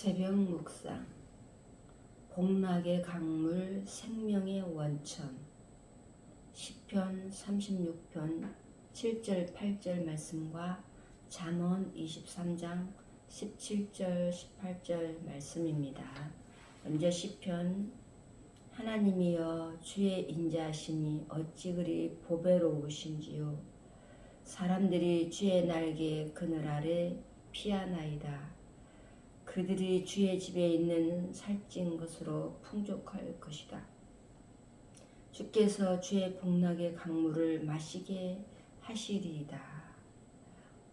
새벽 묵상 복락의 강물 생명의 원천 시편 36편 7절 8절 말씀과 잠언 23장 17절 18절 말씀입니다. 먼저 시편 하나님이여 주의 인자하심이 어찌 그리 보배로우신지요 사람들이 주의 날개 그늘 아래 피하나이다. 그들이 주의 집에 있는 살찐 것으로 풍족할 것이다. 주께서 주의 복락의 강물을 마시게 하시리이다.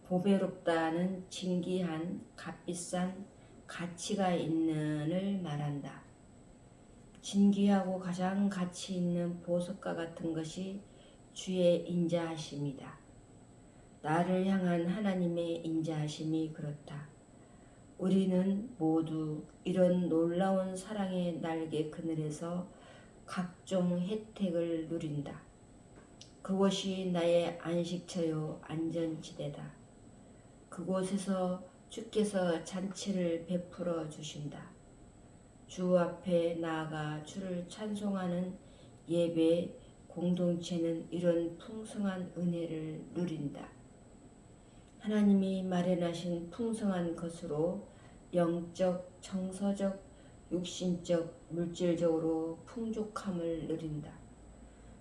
보배롭다는 진기한 값비싼 가치가 있는을 말한다. 진귀하고 가장 가치 있는 보석과 같은 것이 주의 인자하심이다. 나를 향한 하나님의 인자하심이 그렇다. 우리는 모두 이런 놀라운 사랑의 날개 그늘에서 각종 혜택을 누린다. 그곳이 나의 안식처요 안전지대다. 그곳에서 주께서 잔치를 베풀어 주신다. 주 앞에 나아가 주를 찬송하는 예배 공동체는 이런 풍성한 은혜를 누린다. 하나님이 마련하신 풍성한 것으로 영적, 정서적, 육신적, 물질적으로 풍족함을 누린다.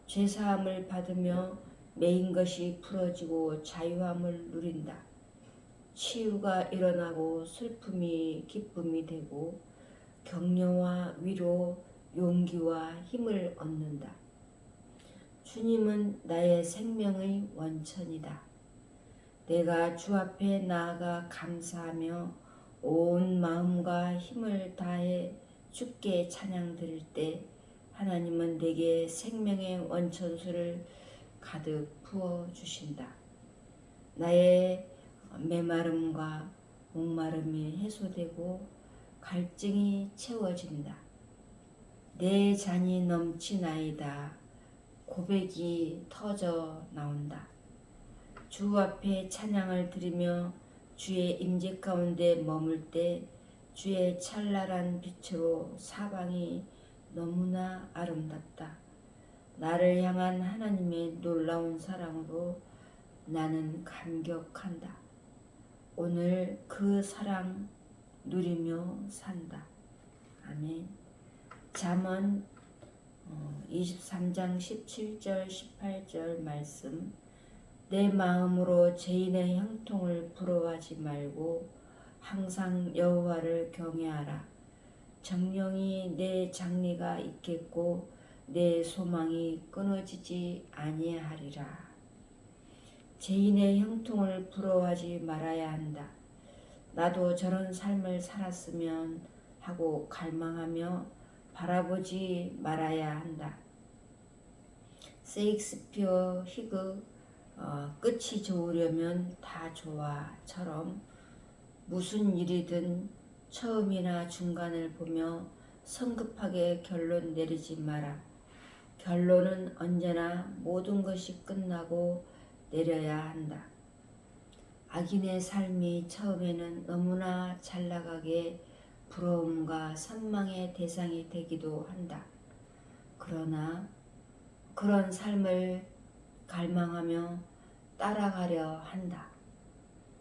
죄사함을 받으며 매인 것이 풀어지고 자유함을 누린다. 치유가 일어나고 슬픔이 기쁨이 되고 격려와 위로, 용기와 힘을 얻는다. 주님은 나의 생명의 원천이다. 내가 주 앞에 나아가 감사하며 온 마음과 힘을 다해 주께 찬양 드릴 때 하나님은 내게 생명의 원천수를 가득 부어 주신다. 나의 메마름과 목마름이 해소되고 갈증이 채워진다. 내 잔이 넘치나이다. 고백이 터져 나온다. 주 앞에 찬양을 드리며 주의 임재 가운데 머물 때 주의 찬란한 빛으로 사방이 너무나 아름답다. 나를 향한 하나님의 놀라운 사랑으로 나는 감격한다. 오늘 그 사랑 누리며 산다. 아멘. 잠언 23장 17절 18절 말씀 내 마음으로 죄인의 형통을 부러워하지 말고 항상 여호와를 경외하라. 정령이 내 장래가 있겠고 내 소망이 끊어지지 아니하리라. 죄인의 형통을 부러워하지 말아야 한다. 나도 저런 삶을 살았으면 하고 갈망하며 바라보지 말아야 한다. 세익스피어 히그 어, 끝이 좋으려면 다 좋아처럼 무슨 일이든 처음이나 중간을 보며 성급하게 결론 내리지 마라. 결론은 언제나 모든 것이 끝나고 내려야 한다. 악인의 삶이 처음에는 너무나 잘 나가게 부러움과 선망의 대상이 되기도 한다. 그러나 그런 삶을 갈망하며 따라가려 한다.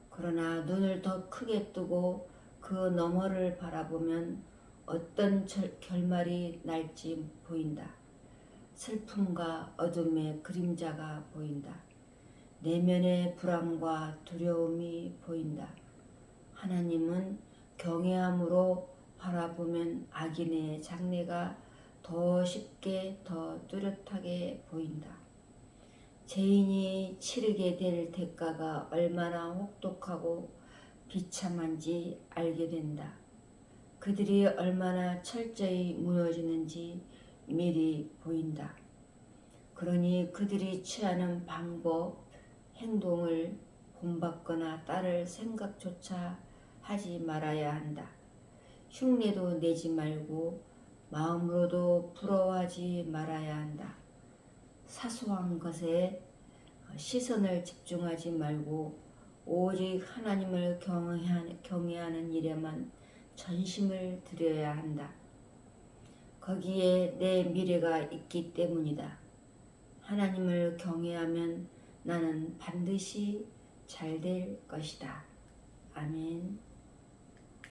그러나 눈을 더 크게 뜨고 그 너머를 바라보면 어떤 결말이 날지 보인다. 슬픔과 어둠의 그림자가 보인다. 내면의 불안과 두려움이 보인다. 하나님은 경외함으로 바라보면 악인의 장래가 더 쉽게 더 뚜렷하게 보인다. 죄인이 치르게 될 대가가 얼마나 혹독하고 비참한지 알게 된다. 그들이 얼마나 철저히 무너지는지 미리 보인다. 그러니 그들이 취하는 방법, 행동을 본받거나 따를 생각조차 하지 말아야 한다. 흉내도 내지 말고 마음으로도 부러워하지 말아야 한다. 사소한 것에 시선을 집중하지 말고 오직 하나님을 경외하는 일에만 전심을 드려야 한다. 거기에 내 미래가 있기 때문이다. 하나님을 경외하면 나는 반드시 잘 될 것이다. 아멘.